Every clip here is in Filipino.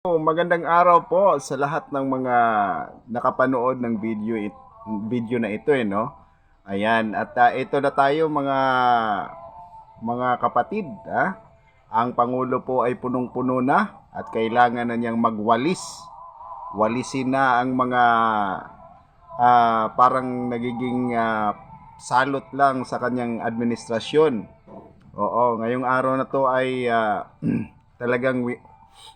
Magandang araw po sa lahat ng mga nakapanood ng video it- video na ito eh no. Ayan, at ah, ito na tayo mga mga kapatid, ah. Ang pangulo po ay punong-puno na at kailangan na niyang magwalis. Walisin na ang mga ah, parang nagiging ah, salot lang sa kanyang administrasyon. Oo, ngayong araw na to ay ah, talagang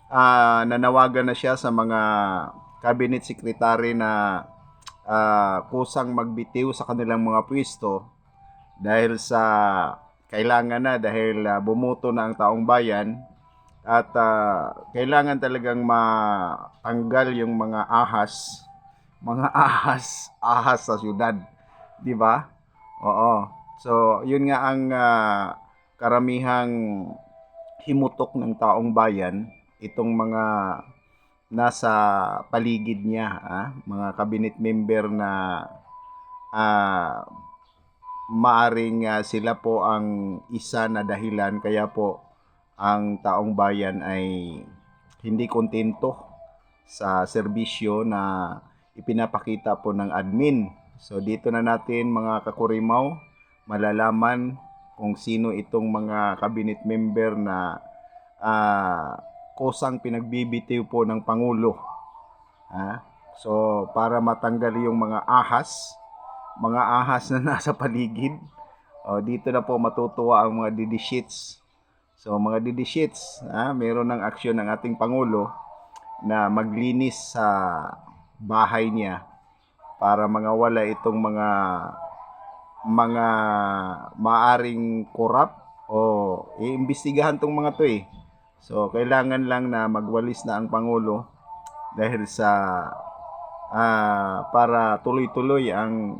ah, nanawagan na siya sa mga cabinet secretary na ah, kusang magbitiw sa kanilang mga pwesto dahil sa kailangan na dahil ah, bumuto na ang taong bayan at ah, kailangan talagang matanggal yung mga ahas mga ahas ahas sa syudad di ba? Oo. So yun nga ang ah, karamihang himutok ng taong bayan itong mga nasa paligid niya, ah, mga cabinet member na ah, maaring ah, sila po ang isa na dahilan kaya po ang taong bayan ay hindi kontento sa serbisyo na ipinapakita po ng admin. So dito na natin mga kakurimaw malalaman kung sino itong mga cabinet member na ah, kusang pinagbibitiw po ng Pangulo. Ha? So, para matanggal yung mga ahas, mga ahas na nasa paligid, o, dito na po matutuwa ang mga didishits. So, mga didishits, ha? meron ng aksyon ng ating Pangulo na maglinis sa bahay niya para mga wala itong mga mga maaring korap o iimbestigahan tong mga to eh. So, kailangan lang na magwalis na ang Pangulo dahil sa ah, para tuloy-tuloy ang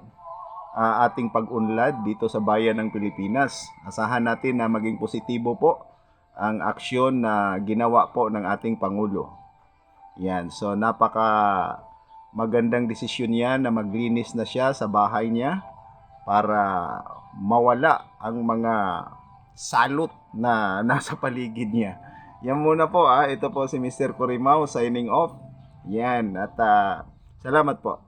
ah, ating pag-unlad dito sa bayan ng Pilipinas. Asahan natin na maging positibo po ang aksyon na ginawa po ng ating Pangulo. Yan. So, napaka magandang desisyon yan na maglinis na siya sa bahay niya para mawala ang mga salot na nasa paligid niya. Yan muna po ah. Ito po si Mr. Corimao signing off. Yan. At ah, salamat po.